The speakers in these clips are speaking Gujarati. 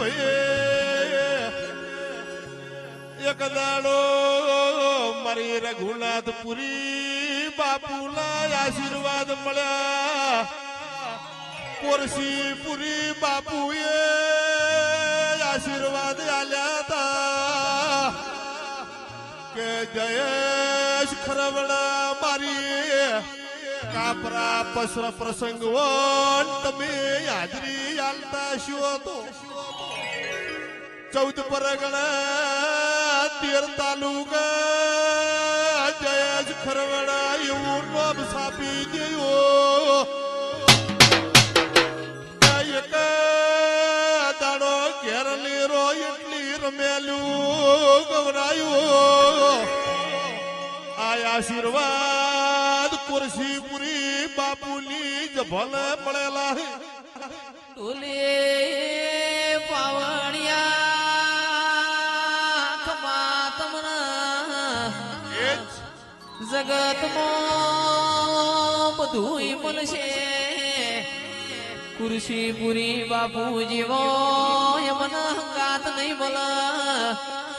ભયે એક દાડો મારી રઘુનાથપુરી બાપુના આશીર્વાદ મળ્યા. કોરસીપુરી બાપુએ આશીર્વાદ આલ્યા હતા. કે જયેશ ખરવડા મારી કાપરા પસર પ્રસંગ તમે હાજરી આલતા છો તો ચૌદ પરગણા તેર તાલુકા જયેશ ખરવડા એવું નામ સાપી દેવો. એક દાડો ઘેર લેરો એટલી રમેલું ગવરાયું. આશીર્વાદ કુરસી પુરી બાપુની જ ભલે પડેલા હે. તુલે પાવણિયા જગતમાં બધુંય મળશે ખુરશી પુરી બાપુ જીવો મને હંગાત નહીં મળ.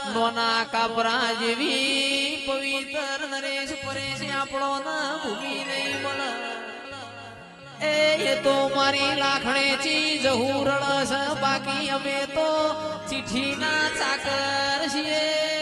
નોના કાપરા જેવી પવિત્ર નરેશ પરેશ આપણો ના ભૂમિ નહીં મળ તો મારી લાખણે ચી જહુરણ છે બાકી અમે તો ચીઠીના ચાકર છીએ.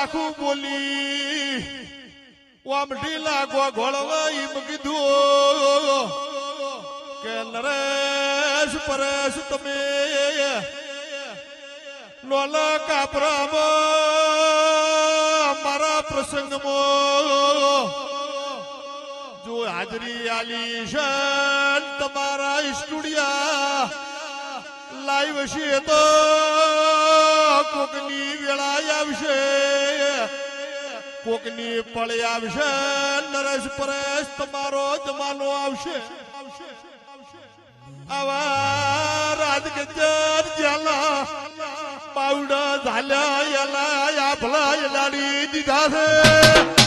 લાખું બોલી. વામઢી લાગવા ઘોળવા એમ કે, નરેશ, પરેશ, તમે લોલા કાપરામાં મારા પ્રસંગમાં જો હાજરી આલી છે તમારા સ્ટુડિયા લાઈવ છે તો કોકની પળી આવશે, નરેશ પરેશ તમારો જમાનો આવશે. આવા રાજગજર જ્યાલા પાવડા ઝાલ્યા યાલા, યાભલા લાડી દીધા છે.